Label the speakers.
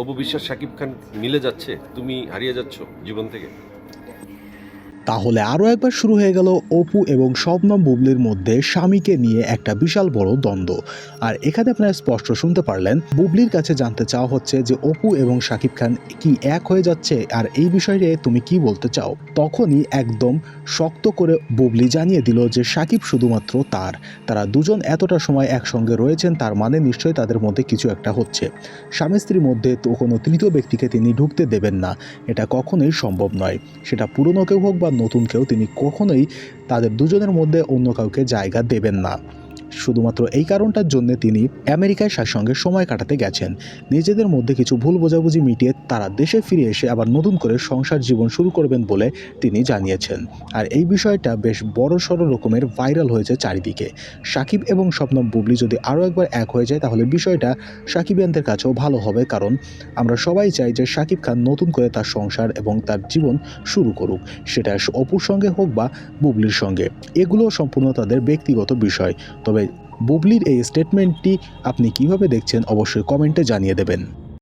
Speaker 1: অপু বিশ্বাস শাকিব খান মিলে যাচ্ছে তুমি হারিয়ে যাচ্ছ জীবন থেকে।
Speaker 2: তাহলে আরও একবার শুরু হয়ে গেল অপু এবং শবনম বুবলির মধ্যে স্বামীকে নিয়ে একটা বিশাল বড় দ্বন্দ্ব। আর এখানে আপনারা স্পষ্ট শুনতে পারলেন, বুবলির কাছে জানতে চাওয়া হচ্ছে যে অপু এবং শাকিব খান কি এক হয়ে যাচ্ছে, আর এই বিষয়ে তুমি কি বলতে চাও? তখনই একদম শক্ত করে বুবলি জানিয়ে দিল যে শাকিব শুধুমাত্র তার। তারা দুজন এতটা সময় একসঙ্গে রয়েছেন, তার মানে নিশ্চয়ই তাদের মধ্যে কিছু একটা হচ্ছে। স্বামী স্ত্রীর মধ্যে তো কোনো তৃতীয় ব্যক্তিকে তিনি ঢুকতে দেবেন না, এটা কখনোই সম্ভব নয়। সেটা পুরনো কেউ হোক বা নতুন কেউ তিনি কখনোই তাদের দুজনের মধ্যে অন্য কাউকে জায়গা দেবেন না। শুধুমাত্র এই কারণটার জন্য তিনি আমেরিকায় তার সঙ্গে সময় কাটাতে গেছেন। নিজেদের মধ্যে কিছু ভুল বোঝাবুঝি মিটিয়ে তারা দেশে ফিরে এসে আবার নতুন করে সংসার জীবন শুরু করবেন বলে তিনি জানিয়েছেন। আর এই বিষয়টা বেশ বড় সড়ো রকমের ভাইরাল হয়েছে চারিদিকে। সাকিব এবং স্বপ্নম বুবলি যদি আরও একবার এক হয়ে যায় তাহলে বিষয়টা সাকিবিয়ানদের কাছেও ভালো হবে কারণ আমরা সবাই চাই যে সাকিব খান নতুন করে তার সংসার এবং তার জীবন শুরু করুক। সেটা অপুর সঙ্গে হোক বা বুবলির সঙ্গে। এগুলো সম্পূর্ণ তাদের ব্যক্তিগত বিষয়। তবে বুবলির এই স্টেটমেন্টটি আপনি কীভাবে দেখছেন অবশ্যই কমেন্টে জানিয়ে দেবেন।